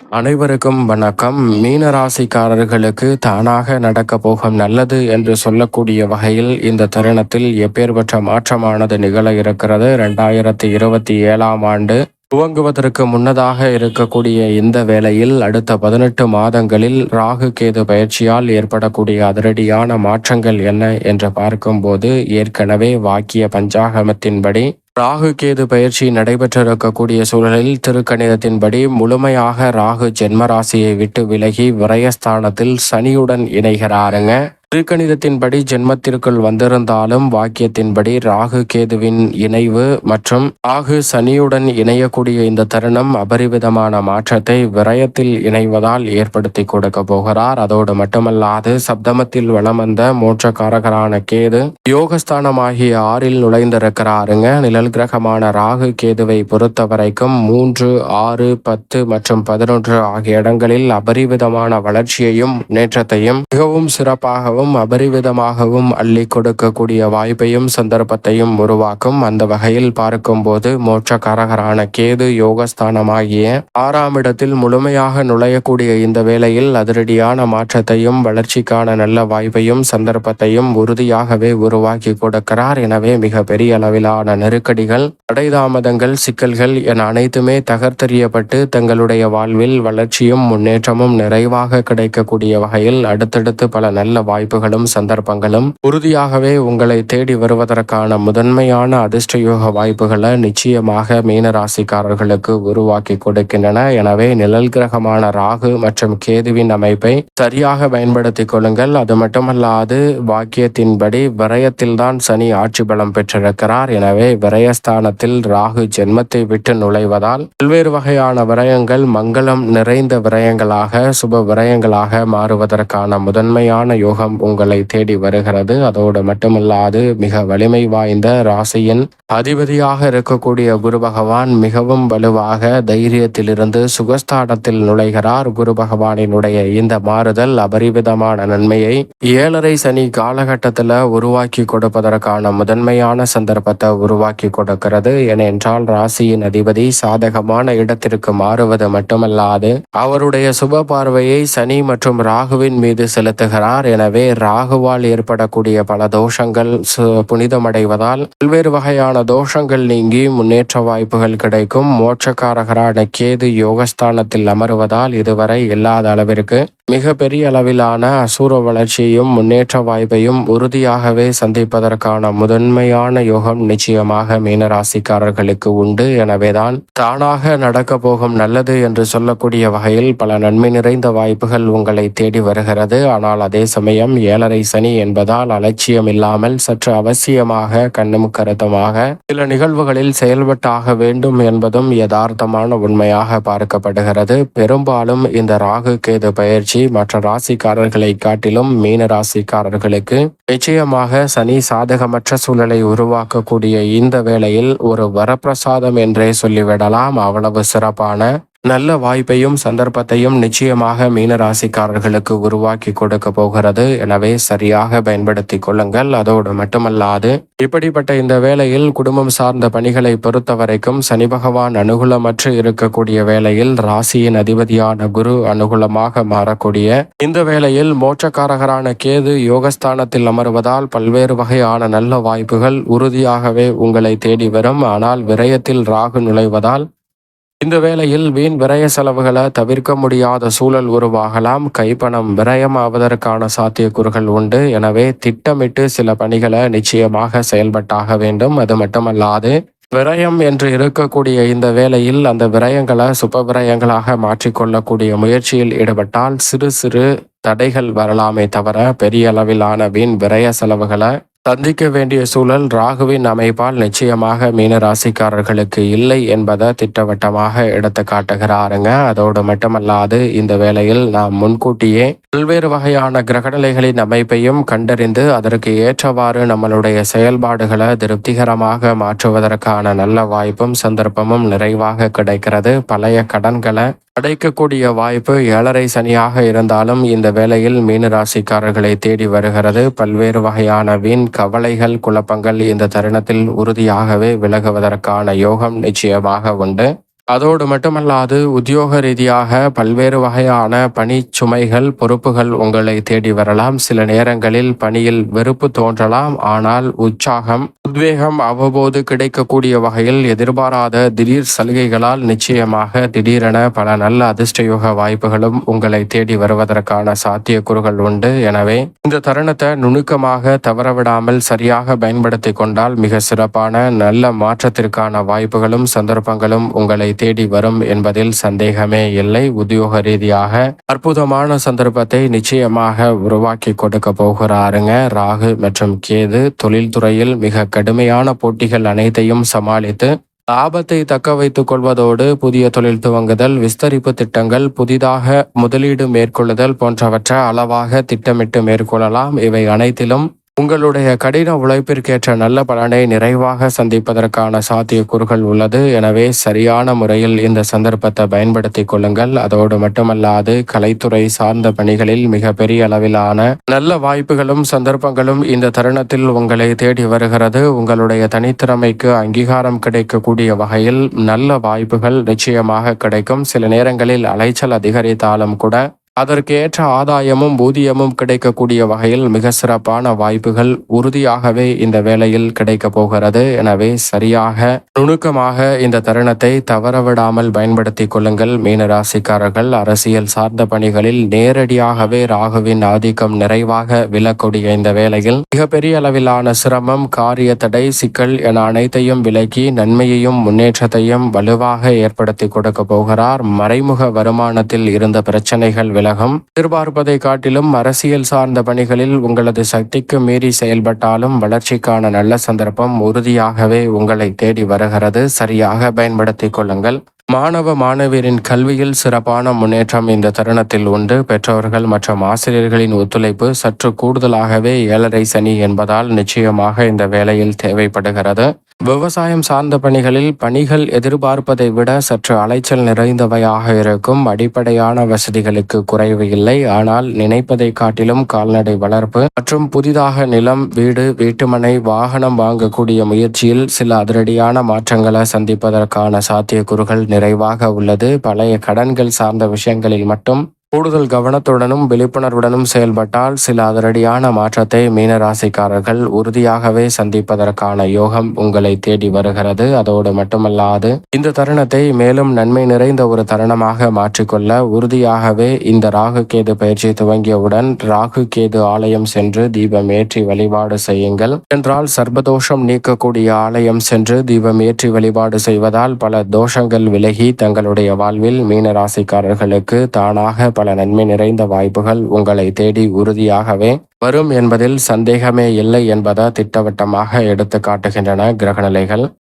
அனைவருக்கும் வணக்கம். மீன ராசிக்காரர்களுக்கு தானாக நடக்க போகும் நல்லது என்று சொல்லக்கூடிய வகையில் இந்த தருணத்தில் எப்பேற்பட்ட மாற்றமானது நிகழ இருக்கிறது. ரெண்டாயிரத்தி இருபத்தி ஏழாம் ஆண்டு துவங்குவதற்கு முன்னதாக இருக்கக்கூடிய இந்த வேளையில் அடுத்த பதினெட்டு மாதங்களில் ராகு கேது பயிற்சியால் ஏற்படக்கூடிய அதிரடியான மாற்றங்கள் என்ன என்று பார்க்கும்போது ஏற்கனவே வாக்கிய பஞ்சாகமத்தின்படி ராகு கேது பயிற்சி நடைபெற்றிருக்கக்கூடிய சூழலில் திருக்கணிதத்தின்படி முழுமையாக ராகு ஜென்மராசியை விட்டு விலகி விரயஸ்தானத்தில் சனியுடன் இணைகிறாருங்க. திருக்கணிதத்தின்படி ஜென்மத்திற்குள் வந்திருந்தாலும் வாக்கியத்தின்படி ராகு கேதுவின் இணைவு மற்றும் ராகு சனியுடன் இணையக்கூடிய இந்த தருணம் அபரிவிதமான மாற்றத்தை விரயத்தில் இணைவதால் ஏற்படுத்தி கொடுக்க போகிறார். அதோடு மட்டுமல்லாது சப்தமத்தில் வளம் வந்த மோட்சக்காரகரான கேது யோகஸ்தானமாகிய ஆறில் நுழைந்திருக்கிறாருங்க. நிழல் கிரகமான ராகு கேதுவை பொறுத்த வரைக்கும் மூன்று ஆறு பத்து மற்றும் பதினொன்று ஆகிய இடங்களில் அபரிவிதமான வளர்ச்சியையும் முன்னேற்றத்தையும் மிகவும் சிறப்பாகவும் அபரிவிதமாகவும் அள்ளி கொடுக்கக்கூடிய வாய்ப்பையும் சந்தர்ப்பத்தையும் உருவாக்கும். அந்த வகையில் பார்க்கும்போது மோட்சக்காரகரான கேது யோகஸ்தானமாகிய ஆறாம் இடத்தில் முழுமையாக நுழையக்கூடிய இந்த வேளையில் அதிரடியான மாற்றத்தையும் வளர்ச்சிக்கான நல்ல வாய்ப்பையும் சந்தர்ப்பத்தையும் உறுதியாகவே உருவாக்கி கொடுக்கிறார். எனவே மிக பெரிய அளவிலான நெருக்கடிகள் தடைதாமதங்கள் சிக்கல்கள் என அனைத்துமே தகர்த்தெறியப்பட்டு தங்களுடைய வாழ்வில் வளர்ச்சியும் முன்னேற்றமும் நிறைவாக கிடைக்கக்கூடிய வகையில் அடுத்தடுத்து பல நல்ல வாய்ப்பு வாய்ப்புகளும் சந்தர்ப்பங்களும் உறுதியாகவே உங்களை தேடி வருவதற்கான முதன்மையான அதிர்ஷ்டயோக வாய்ப்புகளை நிச்சயமாக மீனராசிக்காரர்களுக்கு உருவாக்கி கொடுக்கின்றன. எனவே நிழல் கிரகமான ராகு மற்றும் கேதுவின் அமைப்பை சரியாக பயன்படுத்திக் கொள்ளுங்கள். அது மட்டுமல்லாது வாக்கியத்தின்படி விரயத்தில்தான் சனி ஆட்சி பலம் பெற்றிருக்கிறார். எனவே விரயஸ்தானத்தில் ராகு ஜென்மத்தை விட்டு நுழைவதால் பல்வேறு வகையான விரயங்கள் மங்களம் நிறைந்த விரயங்களாக சுப விரயங்களாக மாறுவதற்கான முதன்மையான யோகம் உங்களை தேடி வருகிறது. அதோடு மட்டுமல்லாது மிக வலிமை வாய்ந்த ராசியின் அதிபதியாக இருக்கக்கூடிய குரு பகவான் மிகவும் வலுவாக தைரியத்திலிருந்து சுகஸ்தானத்தில் நுழைகிறார். குரு பகவானினுடைய இந்த மாறுதல் அபரிவிதமான நன்மையை ஏழரை சனி காலகட்டத்தில் உருவாக்கி கொடுப்பதற்கான முதன்மையான சந்தர்ப்பத்தை உருவாக்கி கொடுக்கிறது. ஏனென்றால் ராசியின் அதிபதி சாதகமான இடத்திற்கு மாறுவது மட்டுமல்லாது அவருடைய சுப பார்வையை சனி மற்றும் ராகுவின் மீது செலுத்துகிறார். எனவே ராகுவால் ஏற்படக்கூடிய பல தோஷங்கள் புனிதமடைவதால் பல்வேறு வகையான தோஷங்கள் நீங்கி முன்னேற்ற வாய்ப்புகள் கிடைக்கும். மோட்சக்காரகரான கேது யோகஸ்தானத்தில் அமருவதால் இதுவரை இல்லாத அளவிற்கு மிக பெரிய அளவிலான அசூர வளர்ச்சியும் முன்னேற்ற வாய்ப்பையும் உறுதியாகவே சந்திப்பதற்கான முதன்மையான யோகம் நிச்சயமாக மீனராசிக்காரர்களுக்கு உண்டு. எனவேதான் தானாக நடக்க போகும் நல்லது என்று சொல்லக்கூடிய வகையில் பல நன்மை நிறைந்த வாய்ப்புகள் உங்களை தேடி வருகிறது. ஆனால் அதே சமயம் ஏழரை சனி என்பதால் அலட்சியம் இல்லாமல் சற்று அவசியமாக கண்ணும் கருத்தமாக சில நிகழ்வுகளில் செயல்பட்டாக வேண்டும் என்பதும் யதார்த்தமான உண்மையாக பார்க்கப்படுகிறது. பெரும்பாலும் இந்த ராகு கேது பயிற்சி மற்ற ராசிக்காரர்களை காட்டிலும் மீன ராசிக்காரர்களுக்கு நிச்சயமாக சனி சாதகமற்ற சூழலை உருவாக்கக்கூடிய இந்த வேளையில் ஒரு வரப்பிரசாதம் என்றே சொல்லிவிடலாம். அவ்வளவு சிறப்பான நல்ல வாய்ப்பையும் சந்தர்ப்பத்தையும் நிச்சயமாக மீன ராசிக்காரர்களுக்கு உருவாக்கி கொடுக்க போகிறது. எனவே சரியாக பயன்படுத்தி கொள்ளுங்கள். அதோடு மட்டுமல்லாது இப்படிப்பட்ட இந்த வேளையில் குடும்பம் சார்ந்த பணிகளை பொறுத்த வரைக்கும் சனி பகவான் அனுகூலமற்று இருக்கக்கூடிய வேளையில் ராசியின் அதிபதியான குரு அனுகூலமாக மாறக்கூடிய இந்த வேளையில் மோட்சக்காரகரான கேது யோகஸ்தானத்தில் அமர்வதால் பல்வேறு வகையான நல்ல வாய்ப்புகள் உறுதியாகவே உங்களை தேடி வரும். ஆனால் விரயத்தில் ராகு நுழைவதால் இந்த வேளையில் வீண் விரய செலவுகளை தவிர்க்க முடியாத சூழல் உருவாகலாம். கைப்பணம் விரயமாவதற்கான சாத்தியக்கூறுகள் உண்டு. எனவே திட்டமிட்டு சில பணிகளை நிச்சயமாக செயல்பட்டாக வேண்டும். அது மட்டுமல்லாது விரயம் என்று இருக்கக்கூடிய இந்த வேளையில் அந்த விரயங்களை சுப விரயங்களாக மாற்றிக்கொள்ளக்கூடிய முயற்சியில் ஈடுபட்டால் சிறு சிறு தடைகள் வரலாமே தவிர பெரிய அளவிலான வீண் விரய செலவுகளை சந்திக்க வேண்டிய சூழல் ராகுவின் அமைப்பால் நிச்சயமாக மீன ராசிக்காரர்களுக்கு இல்லை என்பதை திட்டவட்டமாக எடுத்து காட்டுகிறாருங்க. அதோடு மட்டுமல்லாது இந்த வேளையில் நாம் முன்கூட்டியே பல்வேறு வகையான கிரகநிலைகளின் அமைப்பையும் கண்டறிந்து அதற்கு ஏற்றவாறு நம்மளுடைய செயல்பாடுகளை திருப்திகரமாக மாற்றுவதற்கான நல்ல வாய்ப்பும் சந்தர்ப்பமும் நிறைவாக கிடைக்கிறது. பழைய கடன்களை அடைக்கக்கூடிய வாய்ப்பு ஏழரை சனியாக இருந்தாலும் இந்த வேளையில் மீன ராசிக்காரர்களை தேடி வருகிறது. பல்வேறு வகையான வீண் கவலைகள் குழப்பங்கள் இந்த தருணத்தில் உறுதியாகவே விலகுவதற்கான யோகம் நிச்சயமாக உண்டு. அதோடு மட்டுமல்லாது உத்தியோக ரீதியாக பல்வேறு வகையான பணி சுமைகள் பொறுப்புகள் உங்களை தேடி வரலாம். சில நேரங்களில் பணியில் வெறுப்பு தோன்றலாம். ஆனால் உற்சாகம் உத்வேகம் அவ்வப்போது கிடைக்கக்கூடிய வகையில் எதிர்பாராத திடீர் சலுகைகளால் நிச்சயமாக திடீரென பல நல்ல அதிர்ஷ்டயோக வாய்ப்புகளும் உங்களை தேடி வருவதற்கான சாத்தியக்கூறுகள் உண்டு. எனவே இந்த தருணத்தை நுணுக்கமாக தவறவிடாமல் சரியாக பயன்படுத்தி கொண்டால் மிக சிறப்பான நல்ல மாற்றத்திற்கான வாய்ப்புகளும் சந்தர்ப்பங்களும் உங்களை தேடி வரும் என்பதில் சந்தேகமே இல்லை. உத்தியோக ரீதியாக அற்புதமான சந்தர்ப்பத்தை நிச்சயமாக உருவாக்கி கொடுக்க போகிறாருங்க. ராகு மற்றும் கேது தொழில்துறையில் மிக கடுமையான போட்டிகள் அனைத்தையும் சமாளித்து லாபத்தை தக்க வைத்துக் கொள்வதோடு புதிய தொழில் துவங்குதல் விஸ்தரிப்பு திட்டங்கள் புதிதாக முதலீடு மேற்கொள்ளுதல் போன்றவற்றை அளவாக திட்டமிட்டு மேற்கொள்ளலாம். இவை அனைத்திலும் உங்களுடைய கடின உழைப்பிற்கேற்ற நல்ல பலனை நிறைவாக சந்திப்பதற்கான சாத்தியக்கூறுகள் உள்ளது. எனவே சரியான முறையில் இந்த சந்தர்ப்பத்தை பயன்படுத்தி கொள்ளுங்கள். அதோடு மட்டுமல்லாது கலைத்துறை சார்ந்த பணிகளில் மிக பெரிய அளவிலான நல்ல வாய்ப்புகளும் சந்தர்ப்பங்களும் இந்த தருணத்தில் உங்களை தேடி வருகிறது. உங்களுடைய தனித்திறமைக்கு அங்கீகாரம் கிடைக்கக்கூடிய வகையில் நல்ல வாய்ப்புகள் நிச்சயமாக கிடைக்கும். சில நேரங்களில் அலைச்சல் அதிகரித்தாலும் கூட அதற்கு ஏற்ற ஆதாயமும் ஊதியமும் கிடைக்கக்கூடிய வகையில் மிக சிறப்பான வாய்ப்புகள் உறுதியாகவே இந்த வேளையில் கிடைக்க போகிறது. எனவே சரியாக நுணுக்கமாக இந்த தருணத்தை தவறவிடாமல் பயன்படுத்தி கொள்ளுங்கள். மீனராசிக்காரர்கள் அரசியல் சார்ந்த பணிகளில் நேரடியாகவே ராகுவின் ஆதிக்கம் நிறைவாக விழக்கூடிய இந்த வேளையில் மிகப்பெரிய அளவிலான சிரமம் காரிய தடை சிக்கல் என அனைத்தையும் விலக்கி நன்மையையும் முன்னேற்றத்தையும் வலுவாக ஏற்படுத்தி கொடுக்க போகிறார். மறைமுக வருமானத்தில் இருந்த பிரச்சனைகள் வில உலகம். எதிர்பார்ப்பதை காட்டிலும் அரசியல் சார்ந்த பணிகளில் உங்களது சக்திக்கு மீறி செயல்பட்டாலும் வளர்ச்சிக்கான நல்ல சந்தர்ப்பம் உறுதியாகவே உங்களை தேடி வருகிறது. சரியாக பயன்படுத்திக் கொள்ளுங்கள். மாணவ மாணவியரின் கல்வியில் சிறப்பான முன்னேற்றம் இந்த தருணத்தில் உண்டு. பெற்றோர்கள் மற்றும் ஆசிரியர்களின் ஒத்துழைப்பு சற்று கூடுதலாகவே ஏழரை சனி என்பதால் நிச்சயமாக இந்த வேலையில் தேவைப்படுகிறது. விவசாயம் சார்ந்த பணிகளில் பணிகள் எதிர்பார்ப்பதை விட சற்று அலைச்சல் நிறைந்தவையாக இருக்கும். அடிப்படையான வசதிகளுக்கு குறைவு இல்லை. ஆனால் நினைப்பதை காட்டிலும் கால்நடை வளர்ப்பு மற்றும் புதிதாக நிலம் வீடு வீட்டுமனை வாகனம் வாங்கக்கூடிய முயற்சியில் சில அதிரடியான மாற்றங்களை சந்திப்பதற்கான சாத்தியக்கூறுகள் நிறைவாக உள்ளது. பழைய கடன்கள் சார்ந்த விஷயங்களில் மட்டும் கூடுதல் கவனத்துடனும் விழிப்புணர்வுடனும் செயல்பட்டால் சில அதிரடியான மாற்றத்தை மீனராசிக்காரர்கள் உறுதியாகவே சந்திப்பதற்கான யோகம் உங்களை தேடி வருகிறது. அதோடு மட்டுமல்லாது இந்த தருணத்தை மேலும் நன்மை நிறைந்த ஒரு தருணமாக மாற்றிக்கொள்ள உறுதியாகவே இந்த ராகு கேது பயிற்சி துவங்கியவுடன் ராகு கேது ஆலயம் சென்று தீபம் ஏற்றி வழிபாடு செய்யுங்கள். என்றால் சர்பதோஷம் நீக்கக்கூடிய ஆலயம் சென்று தீபம் ஏற்றி வழிபாடு செய்வதால் பல தோஷங்கள் விலகி தங்களுடைய வாழ்வில் மீனராசிக்காரர்களுக்கு தானாக பல நன்மை நிறைந்த வாய்ப்புகள் உங்களை தேடி உறுதியாகவே வரும் என்பதில் சந்தேகமே இல்லை என்பதை திட்டவட்டமாக எடுத்து காட்டுகின்றன கிரகநிலைகள்.